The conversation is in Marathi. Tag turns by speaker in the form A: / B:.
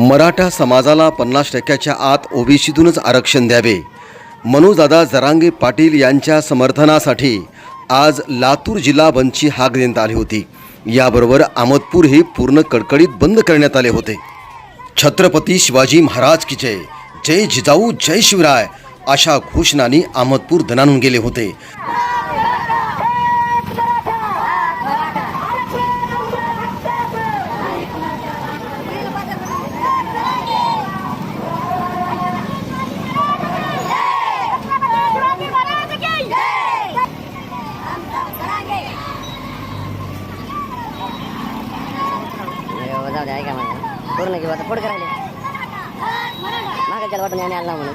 A: मराठा समाजाला पन्नास टक्क्याच्या आत ओबीसीतूनच आरक्षण द्यावे. मनोजदादा जरांगे पाटील यांच्या समर्थनासाठी आज लातूर जिल्हा बंदची हाक देण्यात आली होती. याबरोबर अहमदपूर हे पूर्ण कडकडीत बंद करण्यात आले होते. छत्रपती शिवाजी महाराज की जय. जय जिजाऊ जय शिवराय अशा घोषणांनी अहमदपूर दणानून गेले होते.
B: जाऊ दे ऐका मला. पूर्ण घेऊ आता पुढे करायला. मागे त्याला वाटून याने आला म्हणून.